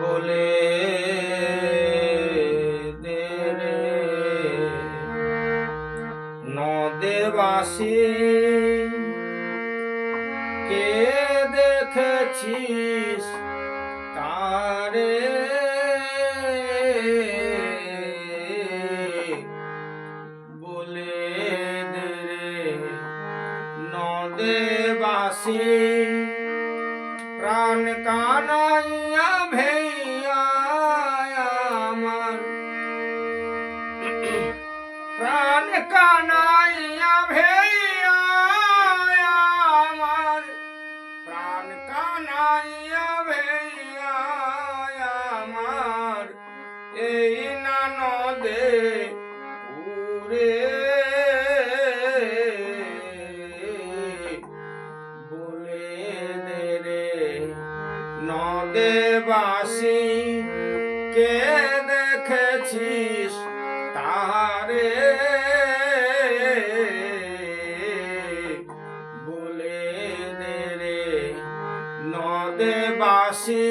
বলে নদেবাসী কে দেখেছিস তারে? বলে নদেবাসী প্রাণ কানাইয়া কানাইয়া ভেইয়া আমার। প্রাণ কানাইয়া ভেইয়া আমার। এই নানদে পুরে বলে দে নদেবাসী কে নদেবাসী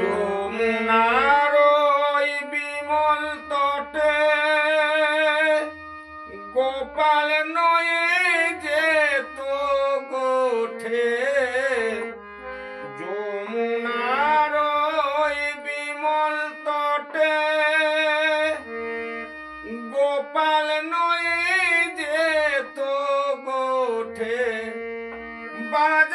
যমুনার বিমল তটে। গোপাল নয়ে যে তো গোঠে। যমুনার বিমল তটে। গোপাল নয়ে যে তো গোঠে। বাজায়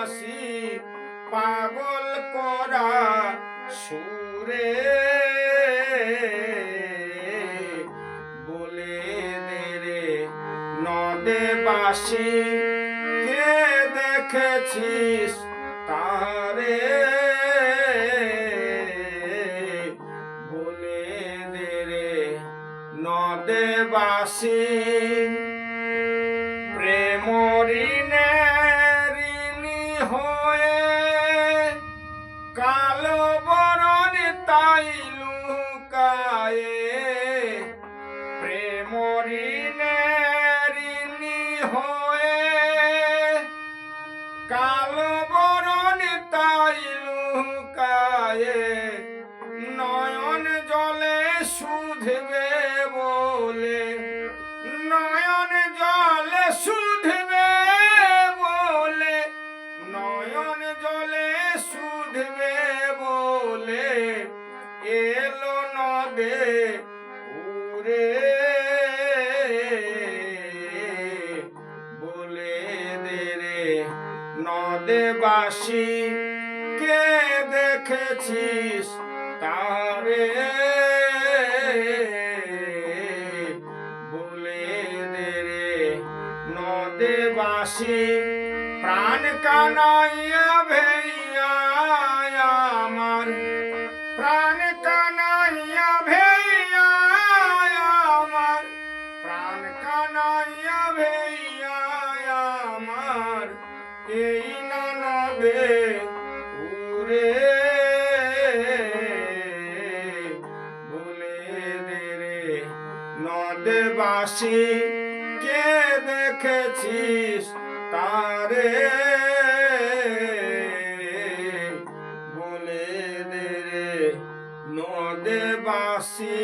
হাসি পাগল করা সুরে। বলে রে নদে বাসি, কে দেখেছিস তারে বলে রে নদে বাসি প্রেমরিনে লুকায়ে প্রেমরিনে ঋণী হয়ে কালো বরণ তাই লুকায়ে নয়ন জলে শুধবে বলে, নয়ন জলে শুধবে বলে, নয়ন জলে শুধবে বলে নদে উরে বলে দে রে, নদেবাসি, কে দেখেছিস তারে? বলে দে রে, নদেবাসি, প্রাণ কানাইয়া ভেইয়া আমার, প্রাণ দেবাসী কে দেখেছিস তারে? বলে দে নদেবাসী